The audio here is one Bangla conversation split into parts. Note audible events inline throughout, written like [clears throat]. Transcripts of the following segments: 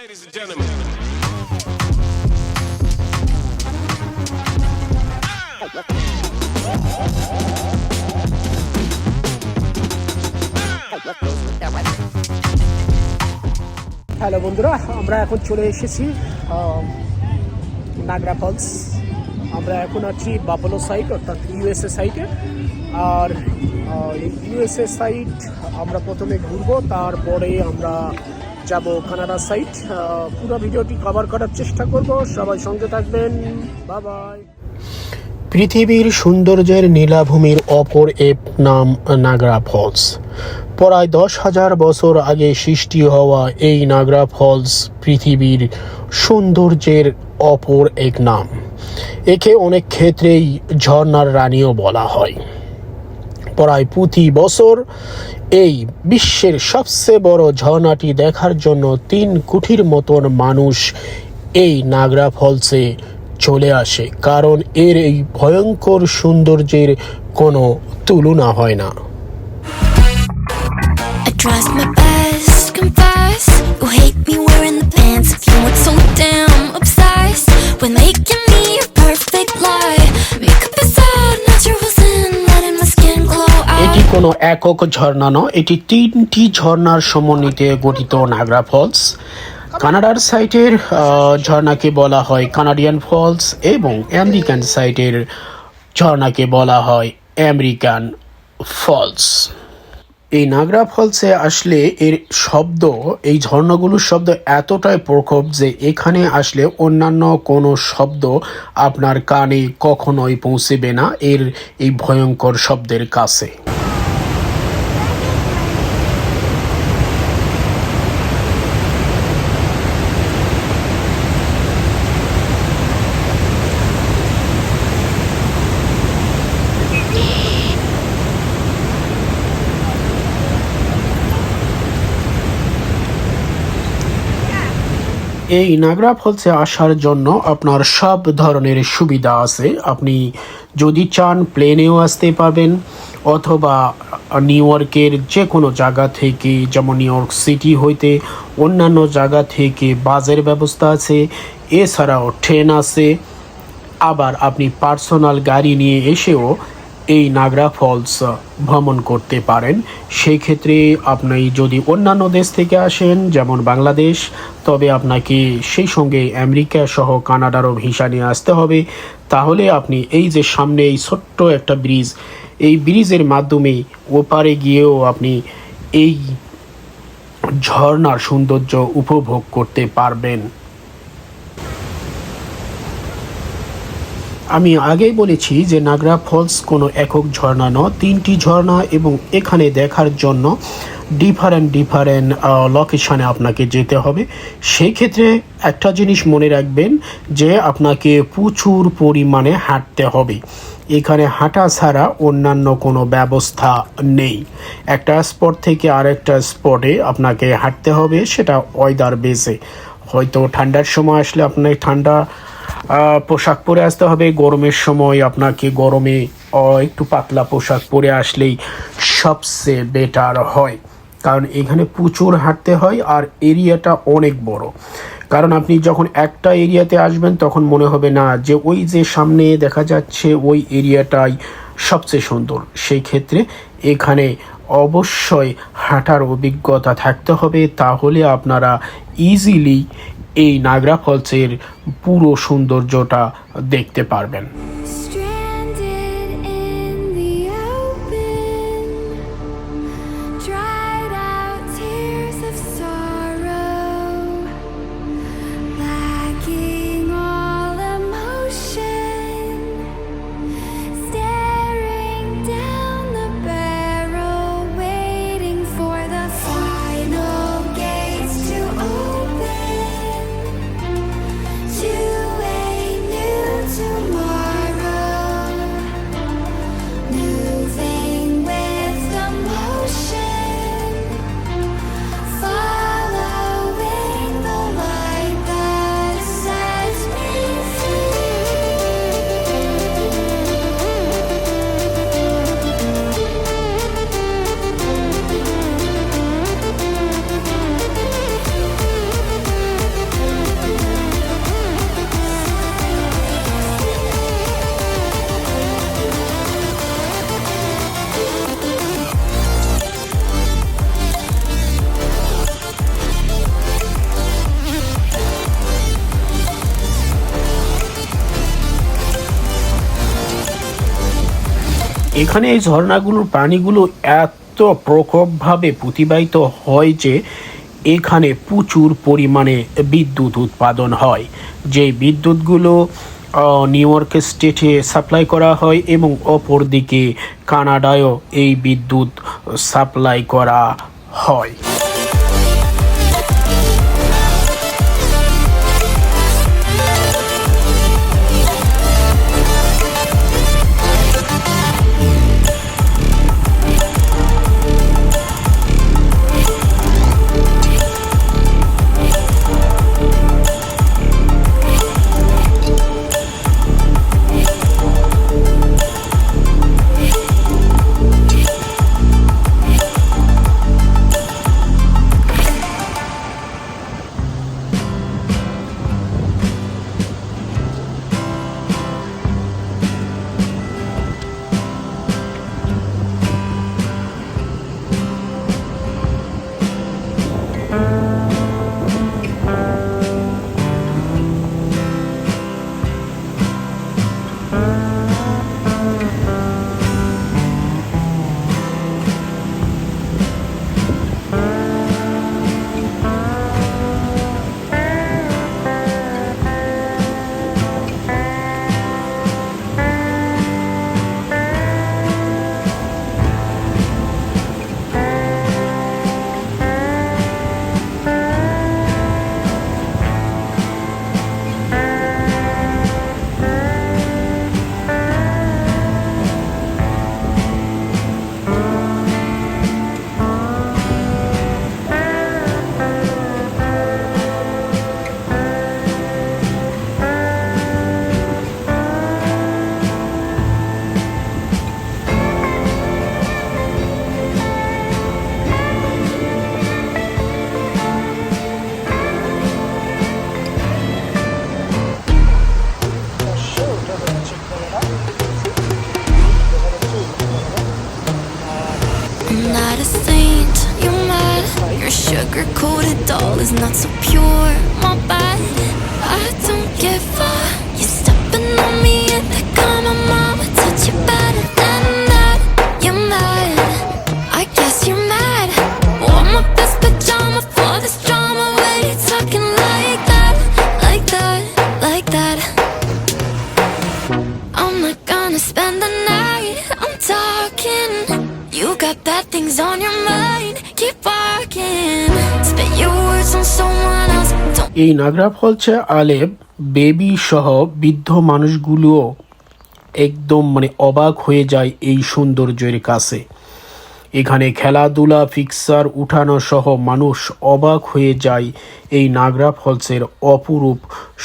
Ladies and gentlemen. হ্যালো বন্ধুরা, আমরা এখন চলে এসেছি নাগরা ফলস আমরা এখন আছি বাবলো সাইট অর্থাৎ ইউএসএ সাইটে আর ইউএসএ সাইট আমরা প্রথমে ঘুরবো, তারপরে আমরা যাব কানাডা সাইট পুরো ভিডিওটি কভার করার চেষ্টা করব। সবাই সঙ্গে থাকবেন। বাই বাই পৃথিবীর সৌন্দর্যের নীলাভূমির অপর এক নাম নাগরা ফলস। প্রায় দশ হাজার বছর আগে সৃষ্টি হওয়া এই নাগরা ফলস পৃথিবীর সৌন্দর্যের অপর এক নাম। একে অনেক ক্ষেত্রেই ঝর্নার রানীও বলা হয়। প্রায় প্রতি বছর। এই বিশ্বের সবচেয়ে বড় ঝর্ণাটি দেখার জন্য তিন কোটির মতন মানুষ এই নাগরা ফলসে চলে আসে। কারণ এর এই ভয়ঙ্কর সৌন্দর্যের কোনো তুলনা হয় না। Trust my best, With making কোনো একক ঝর্ণা নয় এটি তিনটি ঝর্ণার সমন্বিতে গঠিত নাগরা ফলস। কানাডার সাইটের ঝর্ণাকে বলা হয় কানাডিয়ান ফলস এবং আমেরিকান সাইটের ঝর্ণাকে বলা হয় আমেরিকান ফলস। এই নাগরা ফলসে আসলে এর শব্দ, এই ঝর্ণাগুলোর শব্দ এতটাই প্রকোপ যে এখানে আসলে অন্যান্য কোনো শব্দ আপনার কানে কখনোই পৌঁছেবে না, এর এই ভয়ঙ্কর শব্দের কাছে। এই নাগরা ফলসে আসার জন্য আপনার সব ধরনের সুবিধা আছে। আপনি যদি চান প্লেনেও আসতে পারবেন, অথবা নিউ ইয়র্কের যে কোনো জায়গা থেকে, যেমন নিউ ইয়র্ক সিটি হইতে অন্যান্য জায়গা থেকে বাসের ব্যবস্থা আছে। এছাড়াও ট্রেন আছে। আবার আপনি পার্সোনাল গাড়ি নিয়ে এসেও এই নাগরা ফলস ভ্রমণ করতে পারেন। সেই ক্ষেত্রে আপনি যদি অন্যান্য দেশ থেকে আসেন, যেমন বাংলাদেশ, তবে আপনাকে সেই সঙ্গে আমেরিকা সহ কানাডারও ভিসা নিয়ে আসতে হবে। তাহলে আপনি এই যে সামনে এই ছোট্ট একটা ব্রিজ, এই ব্রিজের মাধ্যমে ওপারে গিয়েও আপনি এই ঝর্ণার সৌন্দর্য উপভোগ করতে পারবেন। আমি আগেই বলেছি যে নাগরা ফলস কোনো একক ঝর্ণা নয়, তিনটি ঝর্ণা এবং এখানে দেখার জন্য ডিফারেন্ট ডিফারেন্ট লোকেশনে আপনাকে যেতে হবে। সেই ক্ষেত্রে একটা জিনিস মনে রাখবেন যে আপনাকে প্রচুর পরিমাণে হাঁটতে হবে। এখানে হাঁটা ছাড়া অন্যান্য কোনো ব্যবস্থা নেই। একটা স্পট থেকে আরেকটা স্পটে আপনাকে হাঁটতে হবে, সেটা ওয়েদার বেসে হয়তো ঠান্ডার সময় আসলে আপনার ঠান্ডা পোশাক পরে আসতে হবে। গরমের সময় আপনাকে গরমে একটু পাতলা পোশাক পরে আসলেই সবচেয়ে বেটার হয়। কারণ এখানে প্রচুর হাঁটতে হয় আর এরিয়াটা অনেক বড়। কারণ আপনি যখন একটা এরিয়াতে আসবেন তখন মনে হবে, না, যে ওই যে সামনে দেখা যাচ্ছে ওই এরিয়াটাই সবচেয়ে সুন্দর। সেই ক্ষেত্রে এখানে অবশ্যই হাঁটার অভিজ্ঞতা থাকতে হবে। তাহলে আপনারা ইজিলি এই নাগরা ফলসের পুরো সৌন্দর্যটা দেখতে পারবেন। এখানে এই ঝর্ণাগুলোর পানিগুলো এত প্রকোপভাবে প্রতিবাহিত হয় যে এখানে প্রচুর পরিমাণে বিদ্যুৎ উৎপাদন হয়। যে বিদ্যুৎগুলো নিউ ইয়র্ক স্টেটে সাপ্লাই করা হয় এবং অপরদিকে কানাডায়ও এই বিদ্যুৎ সাপ্লাই করা হয়। Things on your mind. Keep walking. Spit your words on someone else. Don't এই নাগরা ফলছে আলেব বেবি সহ বৃদ্ধ মানুষগুলোও একদম মানে অবাক হয়ে যায় এই সৌন্দর্যের কাছে এখানে খেলাধুলা, ফিক্সার উঠানো সহ মানুষ অবাক হয়ে যায় এই নাগরা ফলসের অপরূপ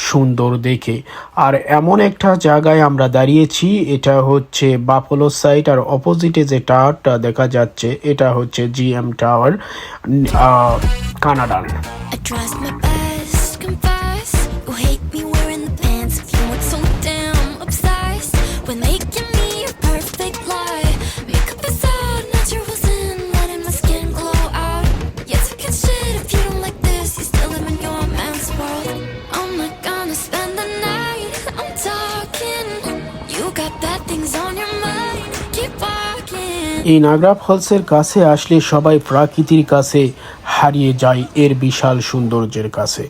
সুন্দর দেখে। আর এমন একটা জায়গায় আমরা দাঁড়িয়েছি, এটা হচ্ছে বাফলো সাইট, আর অপোজিটে যে টাওয়ারটা দেখা যাচ্ছে, এটা হচ্ছে জিএম টাওয়ার কানাডান এই নাগরা ফলসের কাছে আসলে সবাই প্রাকৃতির কাছে হারিয়ে যায় এর বিশাল সৌন্দর্যের কাছে।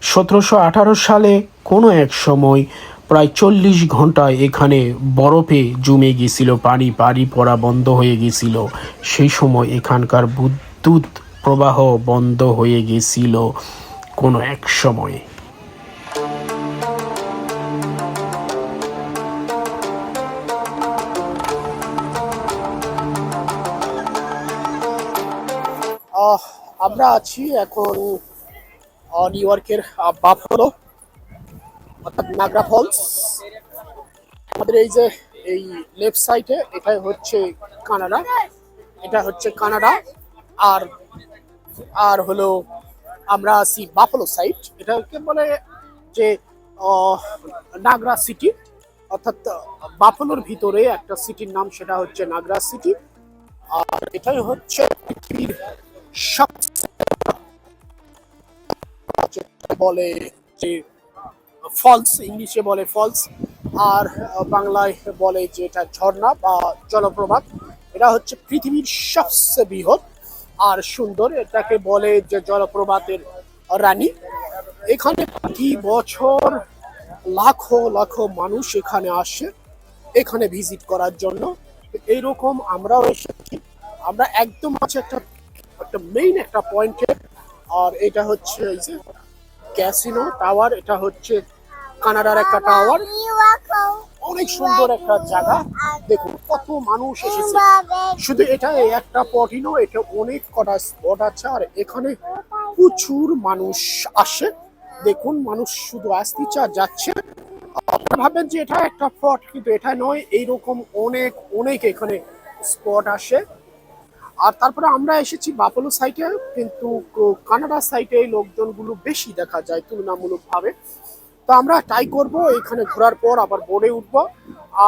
সতেরোশো আঠারো সালে কোনো এক সময় প্রায় চল্লিশ ঘন্টায় এখানে বরফে জমে গিয়েছিল পানি পানি পড়া বন্ধ হয়ে গিয়েছিল সেই সময় এখানকার বিদ্যুৎ প্রবাহ বন্ধ হয়ে গিয়েছিল কোনো এক সময়। আমরা আছি এখন নিউ ইয়র্কের বাফলো অর্থাৎ নাগরা ফলস আমাদের এই যে, এই লেফট সাইডে এটাই হচ্ছে কানাডা এটা হচ্ছে কানাডা আর আর হলো আমরা আছি বাফলো সাইড এটাকে বলে যে নাগরা সিটি অর্থাৎ বাফলোর ভিতরে একটা সিটির নাম সেটা হচ্ছে নাগরা সিটি আর এটাই হচ্ছে পৃথিবীর বলে যে ফলস ইংলিশে বলে ফলস আর বাংলায় বলে যে এটা ঝর্ণা বা জলপ্রপাত। এটা হচ্ছে পৃথিবীর সবচেয়ে বৃহৎ আর সুন্দর। এটাকে বলে যে জলপ্রপাতের রানী। এখানে প্রতি বছর লাখো লাখো মানুষ এখানে আসে, এখানে ভিজিট করার জন্য। এইরকম আমরাও এসেছি। আমরা একদম আছে একটা একটা মেইন একটা পয়েন্টে আর এটা হচ্ছে এই যে ক্যাসিনো টাওয়ার এটা হচ্ছে কানাডার একটা টাওয়ার অনেক সুন্দর একটা জায়গা। দেখুন, কত মানুষ এসেছে। শুধু এটা একটা পটই নয়, এটা অনেক কটা স্পট আছে। আর এখানে প্রচুর মানুষ আসে। দেখুন, মানুষ শুধু আসতেছে আর যাচ্ছে। আপনারা ভাবেন যে এটা একটা ফট কিন্তু এটা নয়। এইরকম অনেক অনেক এখানে স্পট আসে। আর তারপরে আমরা এসেছি বাপলো সাইটে কিন্তু কানাডা সাইটে এই লোকজনগুলো বেশি দেখা যায় তুলনামূলকভাবে। তো আমরা ট্রাই করব, এখানে ঘোরার পর আবার বোর্ডে উঠব।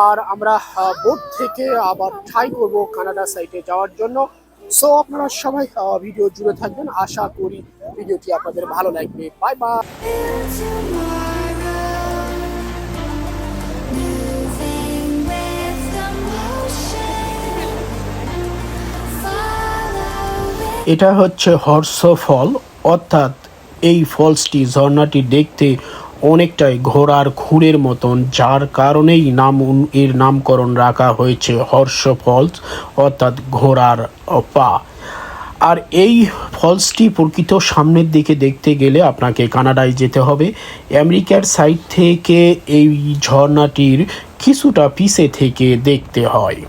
আর আমরা বোর্ড থেকে আবার ট্রাই করব কানাডা সাইটে যাওয়ার জন্য। সো আপনারা সবাই ভিডিও জুড়ে থাকবেন। আশা করি ভিডিওটি আপনাদের ভালো লাগবে। বাই বাই এটা হচ্ছে হর্ষ ফল অর্থাৎ এই ফলসটি ঝর্ণাটি দেখতে অনেকটাই ঘোড়ার খুঁড়ের মতন, যার কারণেই নাম এর নামকরণ রাখা হয়েছে হর্ষ ফলস অর্থাৎ ঘোড়ার পা। আর এই ফলসটি প্রকৃত সামনের দিকে দেখতে গেলে আপনাকে কানাডায় যেতে হবে। আমেরিকার সাইড থেকে এই ঝর্ণাটির কিছুটা পিছে থেকে দেখতে হয়।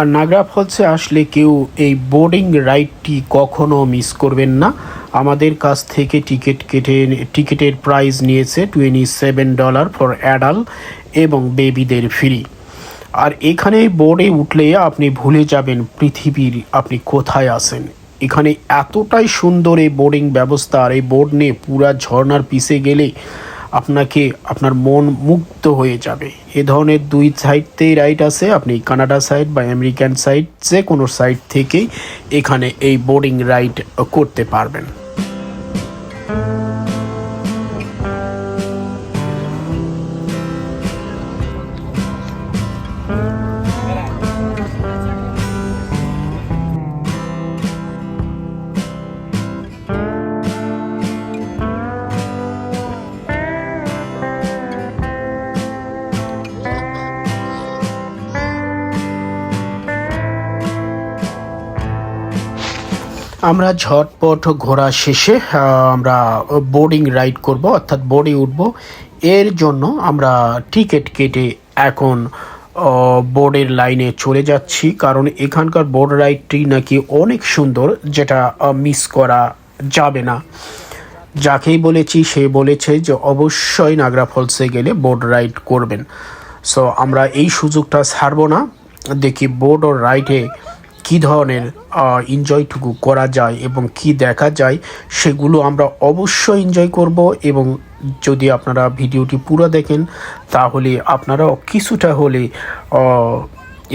আর নাগরা ফলসে আসলে কেউ এই বোর্ডিং রাইডটি কখনো মিস করবেন না। আমাদের কাছ থেকে টিকিট কেটে টিকিটের প্রাইস নিয়েছে twenty seven dollar for adult এবং বেবিদের ফ্রি আর এখানে বোর্ডে উঠলে আপনি ভুলে যাবেন পৃথিবীর আপনি কোথায় আছেন। এখানে এতটাই সুন্দর এই বোর্ডিং ব্যবস্থা, আর এই বোর্ড নিয়ে পুরা ঝর্ণার পিছে গেলে আপনাকে আপনার মন মুক্ত হয়ে যাবে। এ ধরনের দুই সাইডতেই রাইট আছে। আপনি কানাডা সাইড বা আমেরিকান সাইড যে কোনো সাইড থেকেই এখানে এই বোর্ডিং রাইড করতে পারবেন। আমরা ঝটপট ঘোরা শেষে আমরা বোর্ডিং রাইড করব, অর্থাৎ বোর্ডে উঠব। এর জন্য আমরা টিকিট কেটে এখন বোর্ডের লাইনে চলে যাচ্ছি। কারণ এখানকার বোর্ড রাইডটি নাকি অনেক সুন্দর, যেটা মিস করা যাবে না। যাকেই বলেছি, সে বলেছে যে অবশ্যই নাগরা ফলসে গেলে বোর্ড রাইড করবেন। সো আমরা এই সুযোগটা ছাড়বো না। দেখি বোর্ড ও রাইডে কী ধরনের এনজয়টুকু করা যায় এবং কি দেখা যায়, সেগুলো আমরা অবশ্যই এনজয় করব এবং যদি আপনারা ভিডিওটি পুরো দেখেন, তাহলে আপনারাও কিছুটা হলে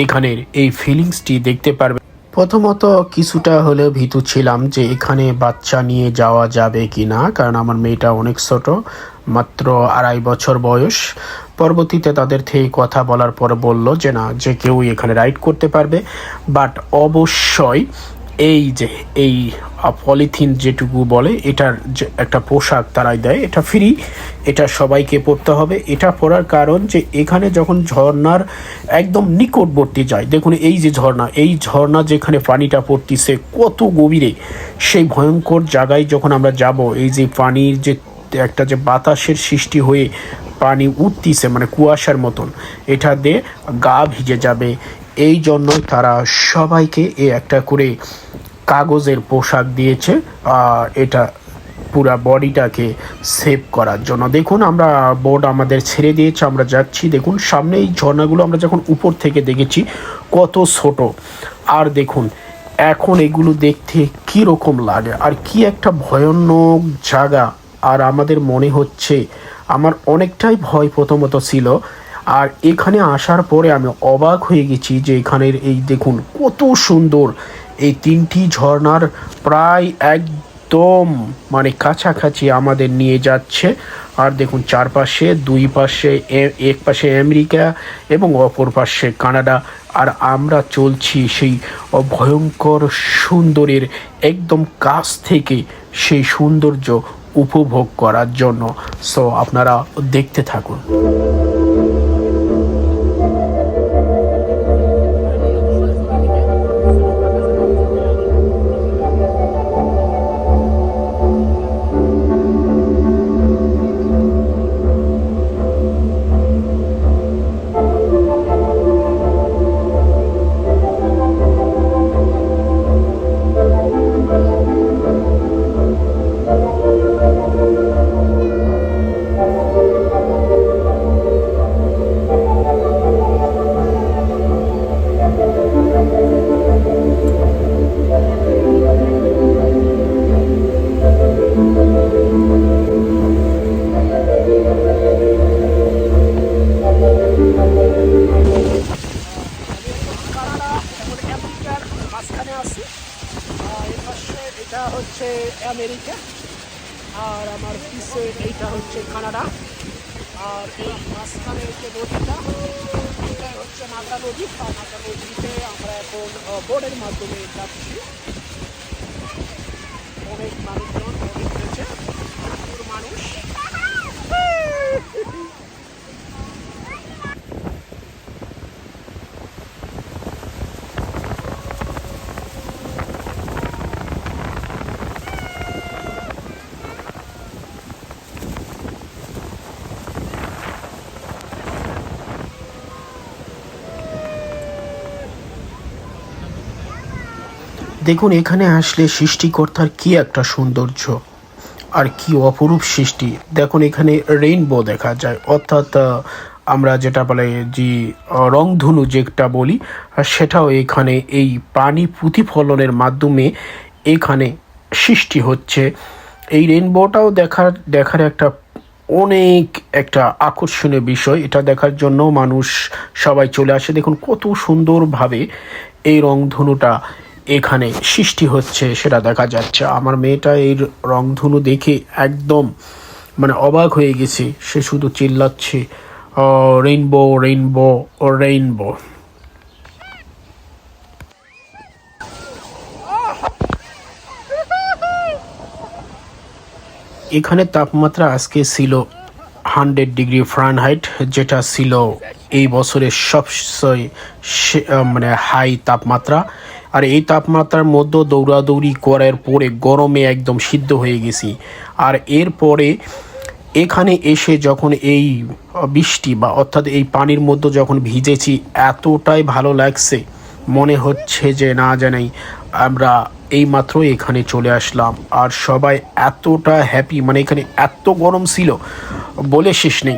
এখানের এই ফিলিংসটি দেখতে পারবেন। প্রথমত কিছুটা হলেও ভীতু ছিলাম যে এখানে বাচ্চা নিয়ে যাওয়া যাবে কি না কারণ আমার মেয়েটা অনেক ছোট, মাত্র আড়াই বছর বয়স। পরবর্তীতে তাদের থেকে কথা বলার পর বলল যে, না, যে কেউ এখানে রাইড করতে পারবে। বাট অবশ্যই এই যে, এই পলিথিন যেটুকু বলে, এটার যে একটা পোশাক তারাই দেয়, এটা ফ্রি, এটা সবাইকে পরতে হবে। এটা পরার কারণ যে, এখানে যখন ঝর্ণার একদম নিকটবর্তী যায়, দেখুন এই যে ঝর্ণা, এই ঝর্ণা যেখানে পানিটা পড়তিছে, কত গভীরে, সেই ভয়ঙ্কর জায়গায় যখন আমরা যাব, এই যে পানির যে একটা যে বাতাসের সৃষ্টি হয়ে পানি উঠতিছে মানে কুয়াশার মতন। এটা দিয়ে গা ভিজে যাবে। এই জন্যই তারা সবাইকে এ একটা করে কাগজের পোশাক দিয়েছে, আর এটা পুরা বডিটাকে সেভ করার জন্য। দেখুন, আমরা বোর্ড আমাদের ছেড়ে দিয়েছে, আমরা যাচ্ছি। দেখুন, সামনে এই ঝর্ণাগুলো আমরা যখন উপর থেকে দেখেছি, কত ছোট। আর দেখুন, এখন এগুলো দেখতে কি রকম লাগে, আর কি একটা ভয়ানক জায়গা। আর আমাদের মনে হচ্ছে আমার অনেকটাই ভয় প্রথমত ছিল। আর এখানে আসার পরে আমি অবাক হয়ে গেছি যে এখানের এই দেখুন, কত সুন্দর এই তিনটি ঝর্নার প্রায় একদম মানে কাছাকাছি আমাদের নিয়ে যাচ্ছে। আর দেখুন, চারপাশে, দুই পাশে এক পাশে আমেরিকা এবং অপর পাশে কানাডা। আর আমরা চলছি সেই ভয়ঙ্কর সুন্দরের একদম কাছ থেকে সেই সৌন্দর্য উপভোগ করার জন্য। সো আপনারা দেখতে থাকুন। এটা হচ্ছে আমেরিকা, আর আমার পিছে এইটা হচ্ছে কানাডা, আর এই মাঝখানে যে নদীটা, এটা হচ্ছে নাগা নদী, আর নাগা নদীতে আমরা এখন বোর্ডের মাধ্যমে যাচ্ছি। অনেক মানুষজন, অনেক রয়েছে, প্রচুর মানুষ। দেখুন, এখানে আসলে সৃষ্টিকর্তার কি একটা সৌন্দর্য আর কি অপরূপ সৃষ্টি। দেখুন, এখানে রেইনবো দেখা যায়। অর্থাৎ আমরা যেটা বলে যে রংধনু যেটা বলি সেটাও এখানে এই পানি প্রতিফলনের মাধ্যমে এখানে সৃষ্টি হচ্ছে। এই রেইনবোটাও দেখার দেখার একটা অনেক একটা আকর্ষণীয় বিষয়। এটা দেখার জন্য মানুষ সবাই চলে আসে। দেখুন, কত সুন্দরভাবে এই রংধনুটা এখানে সৃষ্টি হচ্ছে, সেটা দেখা যাচ্ছে। আমার মেয়েটা এই রংধনু দেখে একদম মানে অবাক হয়ে গেছে। সে শুধু চিল্লাচ্ছে রেইনবো রেইনবো ও রেইনবো এখানে তাপমাত্রা আজকে ছিল হান্ড্রেড ডিগ্রি ফারেনহাইট, যেটা ছিল এই বছরের সবচেয়ে মানে হাই তাপমাত্রা। আর এই তাপমাত্রার মধ্যে দৌড়াদৌড়ি করার পরে গরমে একদম সিদ্ধ হয়ে গেছি। আর এরপরে এখানে এসে যখন এই বৃষ্টি বা অর্থাৎ এই পানির মধ্যে যখন ভিজেছি, এতটাই ভালো লাগছে। মনে হচ্ছে যে না জানাই, আমরা এইমাত্র এখানে চলে আসলাম। আর সবাই এতটা হ্যাপি মানে এখানে এত গরম ছিল, বলে শেষ নেই।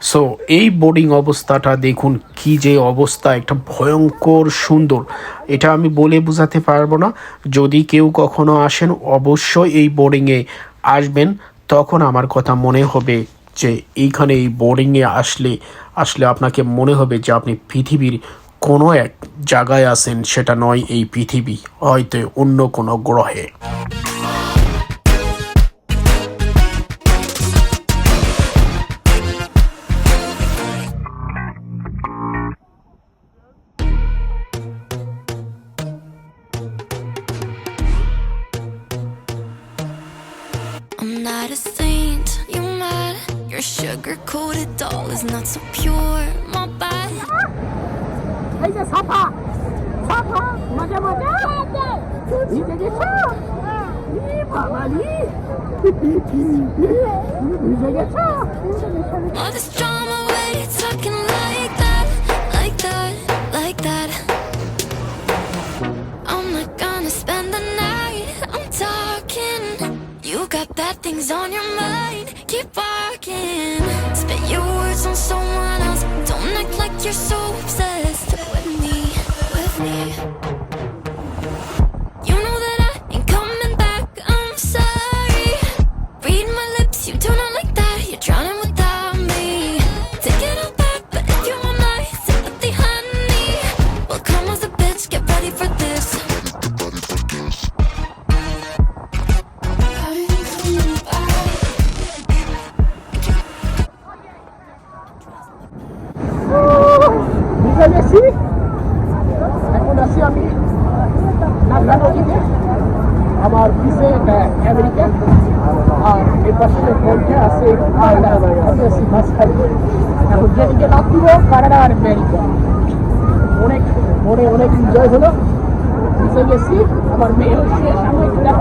সো এই বোর্ডিং অবস্থাটা দেখুন কি যে অবস্থা, একটা ভয়ঙ্কর সুন্দর। এটা আমি বলে বোঝাতে পারব না। যদি কেউ কখনো আসেন, অবশ্যই এই বোর্ডিংয়ে আসবেন। তখন আমার কথা মনে হবে যে, এইখানে এই বোর্ডিংয়ে আসলে আসলে আপনাকে মনে হবে যে, আপনি পৃথিবীর কোনো এক জায়গায় আছেন, সেটা নয় এই পৃথিবী, হয়তো অন্য কোনো গ্রহে। I'm not a saint, you mad? Your sugar coated doll is not so pure, my bad. এই যে সাফা সাফা মজা মজা ভিজে গেছো ই বাবালি ভিজে গেছো All this drama when it's talking things on your mind. Keep barking. Spit your words on someone else. Don't act like you're so obsessed with me, with me. আর আমেরিকা অনেক মনে অনেক এনজয় হলো। ভিজে গেছি আমার দাও।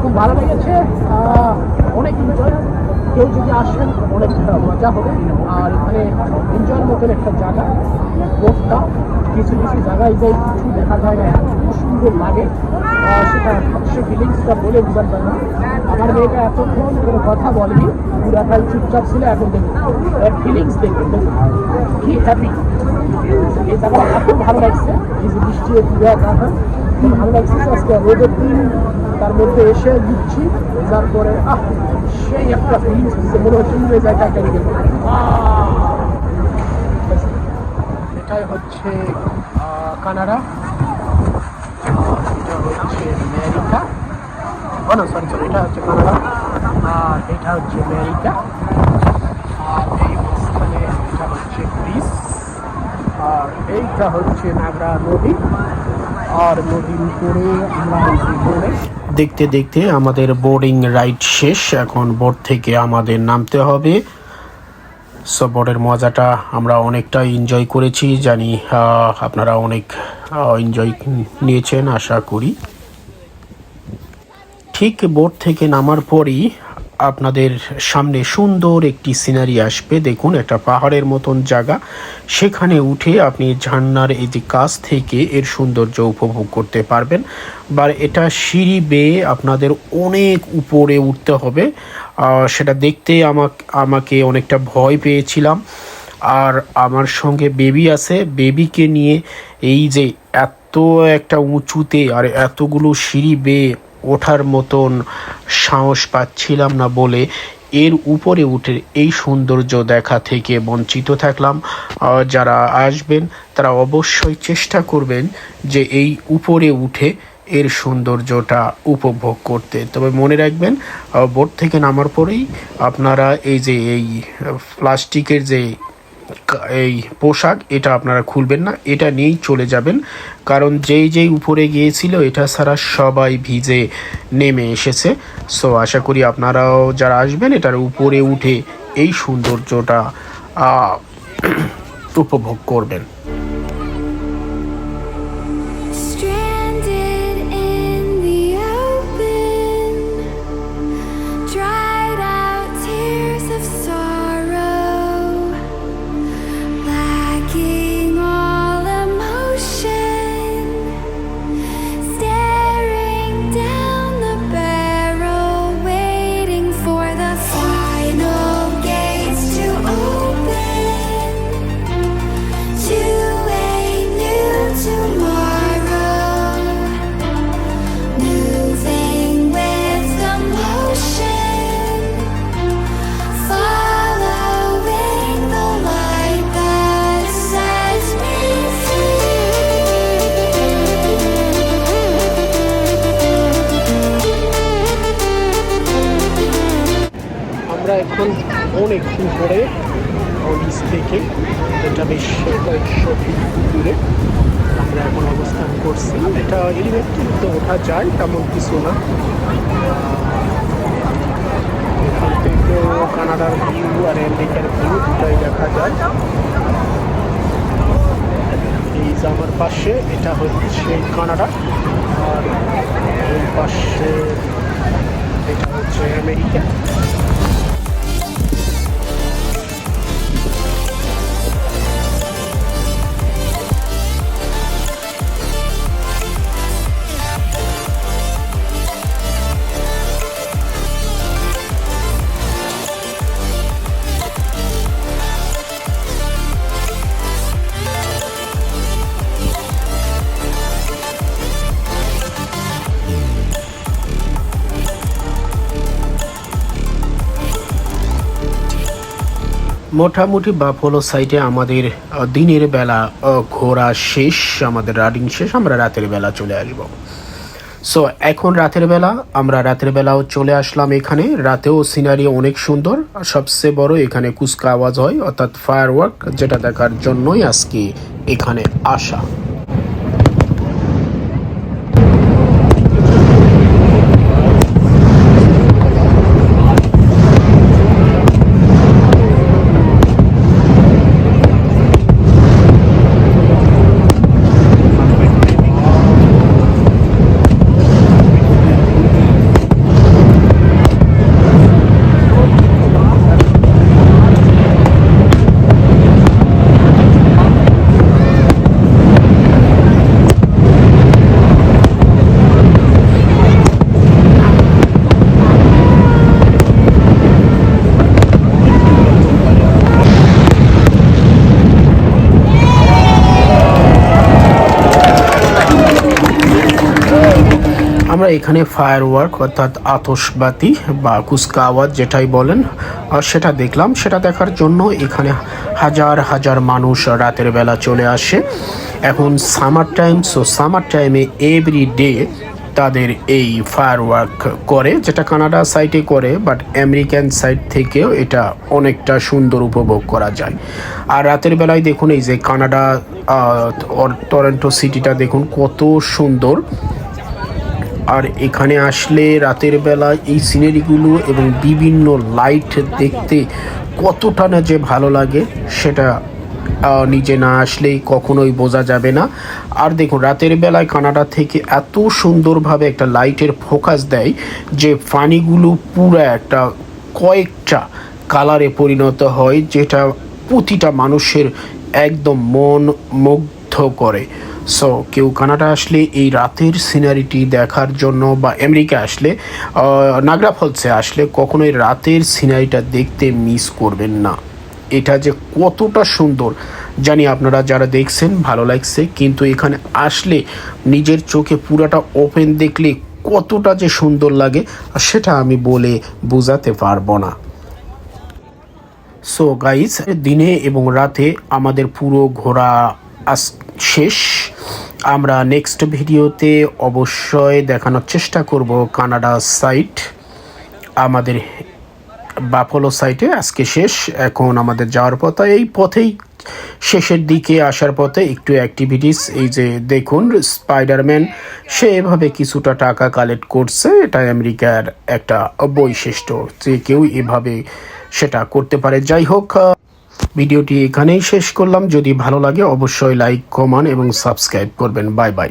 খুব ভালো লেগেছে। অনেক এনজয় কেউ যদি আসেন অনেক মজা হবে। আর এখানে এনজয়ের মতন একটা জায়গা, বোটটা, কিছু কিছু জায়গায় যে কিছু দেখা যায় না সুন্দর লাগে। সেটা, সে ফিলিংসটা বলে বোঝাতে পারে না। আমার মেয়েটা এতক্ষণ কোনো কথা বলেনি পুরাটাই চুপচাপ ছিল, এখন দেখুন ফিলিংস দেখুন কি হ্যাপি এত ভালো লাগছে, এই যে বৃষ্টি পুরো খুব ভালো লাগছে আজকে রোদের দিন, তার মধ্যে এসে দিচ্ছি যার পরে, আহ, সেই একটা ফিলিংস হচ্ছে, মনে হচ্ছে উড়ে যায় টাইটানিক এটাই হচ্ছে কানাডা, এটা হচ্ছে আমেরিকা। ও না সরি সরি এটা হচ্ছে কানাডা। আর এটা হচ্ছে আমেরিকা। আর এই মাঝখানে এটা হচ্ছে গ্রিস। আর এইটা হচ্ছে নাগরা নদী। আর নদীর উপরে আমরা দেখতে দেখতে আমাদের বোর্ডিং রাইড শেষ। এখন বোর্ড থেকে আমাদের নামতে হবে। সো, বোর্ডের মজাটা আমরা অনেকটা এনজয় করেছি। জানি আপনারা অনেক এনজয় নিয়েছেন, আশা করি। ঠিক বোট থেকে নামার পরই আপনাদের সামনে সুন্দর একটি সিনারি আসবে। দেখুন, একটা পাহাড়ের মতন জায়গা। সেখানে উঠে আপনি ঝর্ণার এই যে কাছ থেকে এর সৌন্দর্য উপভোগ করতে পারবেন। বা এটা সিঁড়ি বেয়ে আপনাদের অনেক উপরে উঠতে হবে। সেটা দেখতে আমাকে আমাকে অনেকটা ভয় পেয়েছিলাম। আর আমার সঙ্গে বেবি আছে। বেবিকে নিয়ে এই যে এত একটা উঁচুতে আর এতগুলো সিঁড়ি বেয়ে ওঠার মতন সাহস পাচ্ছিলাম না বলে এর উপরে উঠে এই সৌন্দর্য দেখা থেকে বঞ্চিত থাকলাম। যারা আসবেন, তারা অবশ্যই চেষ্টা করবেন যে এই উপরে উঠে এর সৌন্দর্যটা উপভোগ করতে। তবে মনে রাখবেন বোট থেকে নামার পরেই আপনারা এই যে এই প্লাস্টিকের যে এই পোশাক, এটা আপনারা খুলবেন না, এটা নিয়েই চলে যাবেন। কারণ যেই যেই উপরে গিয়েছিল, এটা ছাড়া সবাই ভিজে নেমে এসেছে। সো আশা করি আপনারাও যারা আসবেন, এটার উপরে উঠে এই সৌন্দর্যটা [clears throat] উপভোগ করবেন। অনেকক্ষণ পরে অফিস থেকে এটা বেশ কয়েকশো ফিট দূরে আমরা এখন অবস্থান করছি। এটা এলিভেটর তো ওঠা যায়, তেমন কিছু না। এখান থেকেও কানাডার ভিউ আর আমেরিকার ভিউ দুটাই দেখা যায়। এই যে আমার পাশে, এটা হচ্ছে কানাডা। আর পাশে, এটা হচ্ছে আমেরিকা। মোটামুটি বাফলো সাইডে আমাদের দিনের বেলা ঘোরা শেষ, আমাদের রাইডিং শেষ, আমরা রাতের বেলা চলে আসব। সো এখন রাতের বেলা, আমরা রাতের বেলাও চলে আসলাম এখানে। রাতেও সিনারি অনেক সুন্দর। সবচেয়ে বড় এখানে কুচকা আওয়াজ হয়, অর্থাৎ ফায়ার ওয়ার্ক যেটা দেখার জন্যই আজকে এখানে আসা। আমরা এখানে ফায়ার ওয়ার্ক অর্থাৎ আতসবাতি বা কুচকা আওয়াজ যেটাই বলেন সেটা দেখলাম। সেটা দেখার জন্য এখানে হাজার হাজার মানুষ রাতের বেলা চলে আসে। এখন সামার টাইম সো সামার টাইমে এভরি ডে তাদের এই ফায়ার ওয়ার্ক করে, যেটা কানাডা সাইটে করে বাট আমেরিকান সাইট থেকেও এটা অনেকটা সুন্দর উপভোগ করা যায়। আর রাতের বেলায় দেখুন এই যে কানাডা টরন্টো সিটিটা দেখুন কত সুন্দর। আর এখানে আসলে রাতের বেলা এই সিনারিগুলো এবং বিভিন্ন লাইট দেখতে কতটা না যে ভালো লাগে, সেটা নিজে না আসলেই কখনোই বোঝা যাবে না। আর দেখুন, রাতের বেলায় কানাডা থেকে এত সুন্দরভাবে একটা লাইটের ফোকাস দেয় যে পানিগুলো পুরো একটা কয়েকটা কালারে পরিণত হয়, যেটা প্রতিটা মানুষের একদম মন, মুগ্ধ করে। সো কেউ কানাডা আসলে এই রাতের সিনারিটি দেখার জন্য বা আমেরিকা আসলে নাগরা ফলসে আসলে কখনোই রাতের সিনারিটা দেখতে মিস করবেন না। এটা যে কতটা সুন্দর, জানি আপনারা যারা দেখছেন, ভালো লাগছে, কিন্তু এখানে আসলে নিজের চোখে পুরাটা ওপেন দেখলে কতটা যে সুন্দর লাগে সেটা আমি বলে বোঝাতে পারব না। সো গাইস দিনে এবং রাতে আমাদের পুরো ঘোরা আস শেষ। আমরা নেক্সট ভিডিওতে অবশ্যই দেখানোর চেষ্টা করব কানাডা সাইট আমাদের বাফলো সাইটে আজকে শেষ। এখন আমাদের যাওয়ার পথে, এই পথেই শেষের দিকে আসার পথে একটু অ্যাক্টিভিটিস এই যে দেখুন স্পাইডারম্যান সে এভাবে কিছুটা টাকা কালেক্ট করছে। এটা আমেরিকার একটা বৈশিষ্ট্য যে কেউ এভাবে সেটা করতে পারে। যাই হোক ভিডিওটি এখানেই শেষ করলাম। যদি ভালো লাগে, অবশ্যই লাইক কমান এবং সাবস্ক্রাইব করবেন। Bye bye